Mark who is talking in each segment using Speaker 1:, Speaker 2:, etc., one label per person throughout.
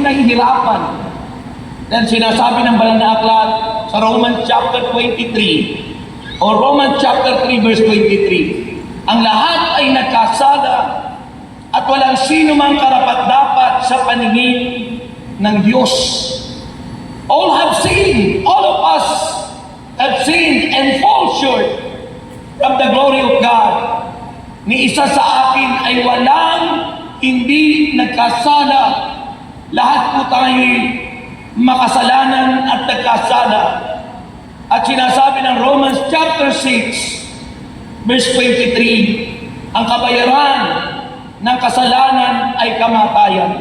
Speaker 1: siya'y nahihirapan. Dahil sinasabi ng banal na aklat sa Romans chapter 23 o Romans chapter 3 verse 23, ang lahat ay nagkasala at walang sino mang karapat-dapat sa paningin ng Diyos. All have sinned, all of us have sinned and fall short of the glory of God. Ni isa sa akin ay walang hindi nagkasala. Lahat po tayo makasalanan at nagkasala. At sinasabi ng Romans chapter 6, verse 23, ang kabayaran ng kasalanan ay kamatayan.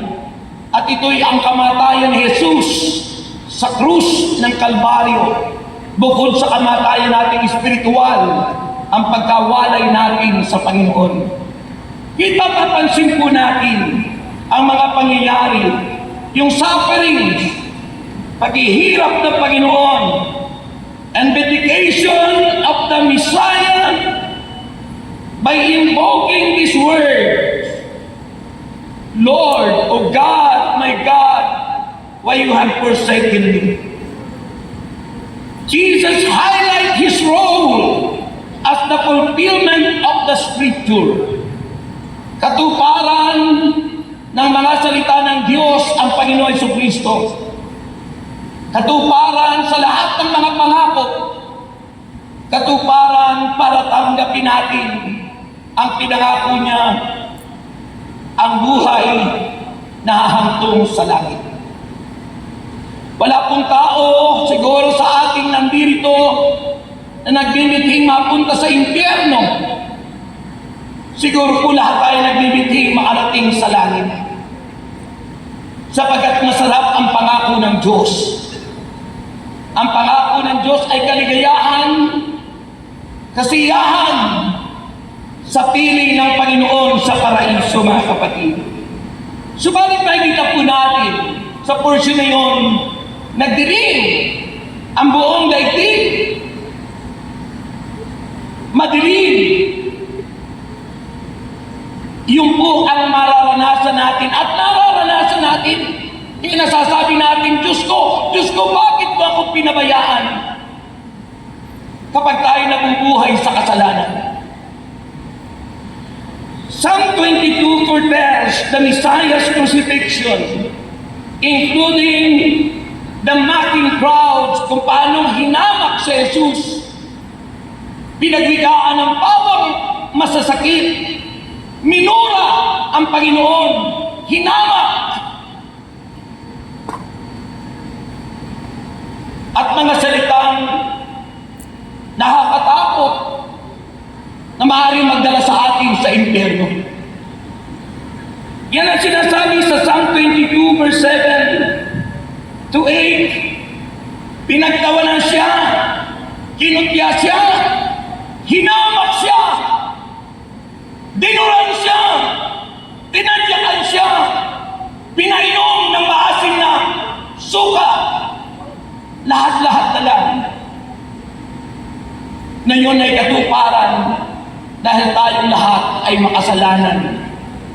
Speaker 1: At ito'y ang kamatayan ni Jesus sa krus ng Kalbaryo. Bukod sa kamatayan nating espiritual, ang pagkawalay natin sa Panginoon. Kita papansin po natin ang mga pangyayari, yung sufferings, paghihirap ng Panginoon, and dedication of the Messiah by invoking this word, Lord, O God, my God, why you have forsaken me. Jesus highlight his role as the fulfillment of the scripture. Katuparan ng mga salita ng Diyos ang Panginoon Yesu Kristo. Katuparan sa lahat ng mga pangako. Katuparan para tanggapin natin ang pinangako niya, ang buhay na hahantong sa langit. Wala pong tao siguro sa ating nandirito na nagbibithing mapunta sa impyerno. Siguro po lahat tayo nagbibithing makarating sa langit. Sapagat masarap ang pangako ng Diyos. Ang pangako ng Diyos ay kaligayahan, kasiyahan sa piling ng Panginoon sa paraiso, mga kapatid. Subalit nakikita po natin sa portion na yun, nagdilim ang buong daigdig. Madilim. Yung po ang mararanasan natin at nararanasan natin. Kaya nasasabi natin, Diyos ko, Diyos ko, bakit mo ako pinabayaan? Kapag tayo nabubuhay sa kasalanan. Psalm 22 foretells the Messiah's crucifixion, including the mocking crowds kung paano hinamak si Jesus. Pinagwigaan ng pawang masasakit. Minura ang Panginoon. Hinamak. At mga salitang nakakatakot na maaaring magdala sa atin sa impyerno. Yan ang sinasabi sa Psalm 22 verse 7 to 8. Pinagtawanan siya, kinutya siya, hinamak siya, dinuran siya, tinadyakan siya, pinainom ng maasim na suka, lahat-lahat na lang na yun ay katuparan dahil tayong lahat ay makasalanan